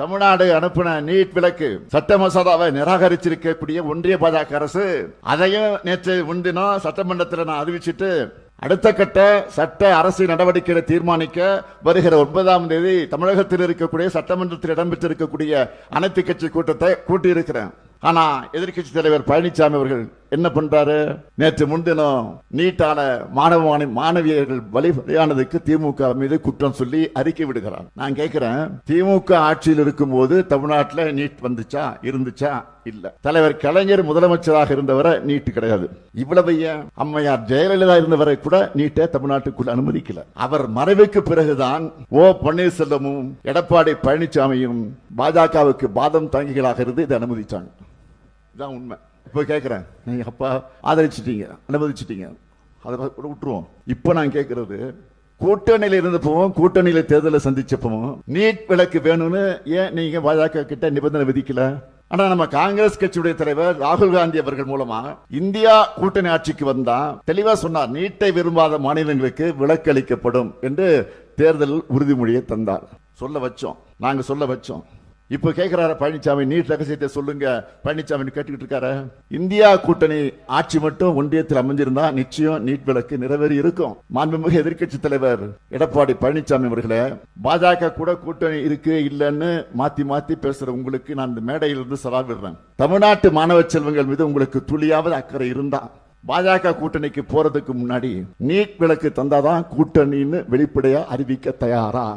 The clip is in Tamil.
தமிழ்நாடு அனுப்பின நீட் விலக்கு சட்ட மசோதாவை நிராகரிச்சிருக்கக்கூடிய ஒன்றிய பாஜக அரசு அதையும் நேற்று முன்தினம் சட்டமன்றத்தில் நான் அறிவிச்சிட்டு அடுத்த கட்ட சட்ட அரசு நடவடிக்கைகளை தீர்மானிக்க வருகிற ஒன்பதாம் தேதி தமிழகத்தில் இருக்கக்கூடிய சட்டமன்றத்தில் இடம்பெற்றிருக்கக்கூடிய அனைத்து கட்சி கூட்டத்தை கூட்டியிருக்கிறேன். ஆனா எதிர்க்கட்சி தலைவர் பழனிசாமி அவர்கள் என்ன பண்றாரு? நேற்று முன்தினம் நீட்டான மாணவ மாணவியர்கள் வழி திமுக மீது குற்றம் சொல்லி அறிக்கை விடுகிறார். நான் கேட்கிறேன் திமுக ஆட்சியில் இருக்கும்போது தமிழ்நாட்டில் நீட் வந்துச்சா இருந்துச்சா? இல்ல. தலைவர் கலைஞர் முதலமைச்சராக இருந்தவரை நீட் கிடையாது. இவ்வளவு அம்மையார் ஜெயலலிதா இருந்தவரை கூட நீட்டை தமிழ்நாட்டுக்குள் அனுமதிக்கல. அவர் மறைவுக்கு பிறகுதான் ஓ பன்னீர்செல்வமும் எடப்பாடி பழனிசாமியும் பாஜகவுக்கு பாதம் தாங்கிகளாக இருந்து இதை அனுமதிச்சாங்க. இதான் உண்மை. இப்போ கேட்குறேன் நீங்கள் அப்பா ஆதரிச்சிட்டீங்க அனுமதிச்சிட்டீங்க. அதை கூட விட்டுருவோம். இப்போ நான் கேட்கறது கூட்டணியில் இருந்தப்பவும் கூட்டணியில் தேர்தலை சந்திச்சப்பவும் நீட் விலக்கு வேணும்னு ஏன் நீங்கள் பாஜக கிட்ட நிபந்தனை விதிக்கல? ஆனால் நம்ம காங்கிரஸ் கட்சியுடைய தலைவர் ராகுல் காந்தி அவர்கள் மூலமா இந்தியா கூட்டணி ஆட்சிக்கு வந்தா தெளிவா சொன்னார் நீட்டை விரும்பாத மாநிலங்களுக்கு விலக்கு அளிக்கப்படும் என்று தேர்தல் உறுதிமொழியை தந்தார். சொல்ல வச்சோம். நாங்கள் சொல்ல வச்சோம். இப்ப கேட்கிறாரு பழனிசாமி நீட் ரகசியத்தை சொல்லுங்க. பழனிசாமி கேட்டுக்கிட்டு இருக்காரு. இந்தியா கூட்டணி ஆட்சி மட்டும் ஒன்றியத்தில் அமைஞ்சிருந்தா நிச்சயம் நீட் விளக்கு நிறைவேறி இருக்கும். மாண்புமிகு எதிர்க்கட்சி தலைவர் எடப்பாடி பழனிசாமி அவர்களே பாஜக கூட கூட்டணி இருக்கு இல்லைன்னு மாத்தி மாத்தி பேசுற உங்களுக்கு நான் இந்த மேடையிலிருந்து சவால் விடுறேன். தமிழ்நாட்டு மாணவ செல்வங்கள் மீது உங்களுக்கு துளியாவது அக்கறை இருந்தா பாஜக கூட்டணிக்கு போறதுக்கு முன்னாடி நீட் விளக்கு தந்தாதான் கூட்டணின்னு வெளிப்படையா அறிவிக்க தயாரா?